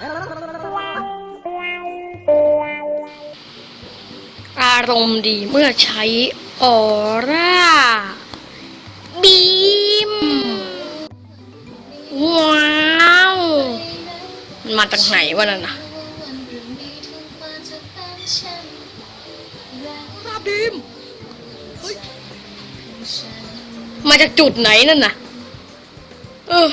อารมณ์ดีเมื่อใช้ออร่า บีม ว้าว มันมาจากไหนวะนั่นน่ะบีม มาจากจุดไหนนั่นน่ะ เออ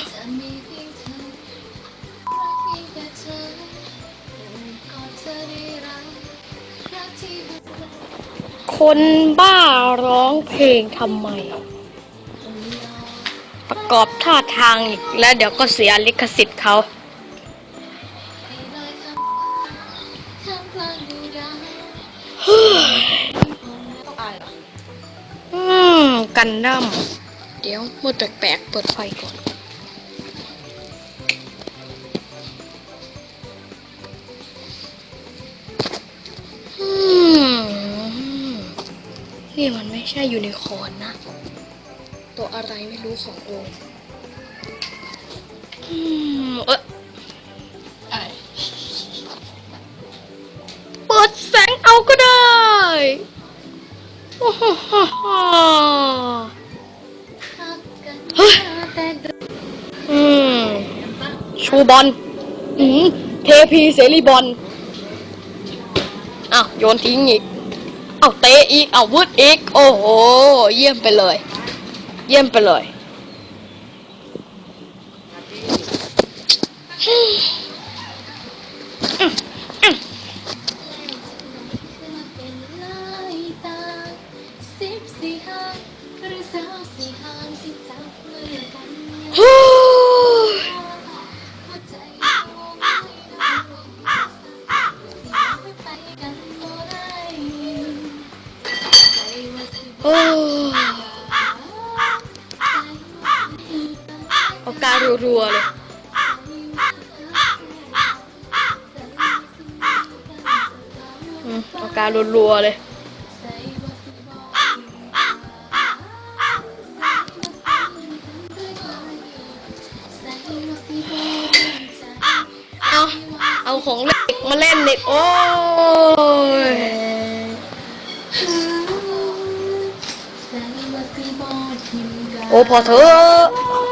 คนบ้าร้องเพลงทำไม ประกอบท่าทางอีกแล้วเดี๋ยวก็เสียลิขสิทธิ์เขาอืมกันดั้มเดี๋ยวมืดแปลกๆเปิดไฟก่อน นี่มันไม่ใช่ยูนิคอร์นนะ ตัวอะไรไม่รู้ของโอมอืมเอะเปิดแสงเอาก็ได้โอ้โหฮ่าฮ่าเฮ้ยอืมชูบอลอืมเทพีเสรีบอลอ้าวโยนทิ้งอีก เอาเตะอีก เอาวืดอีก โอ้โห เยี่ยมไปเลย เยี่ยมไปเลยฮู้ โอ้เอการรัวๆเลยอืมเอการรัวๆเลยเอาเอาของเล็กมาเล่นเด็กโอ้ย โอ้พอเถอะ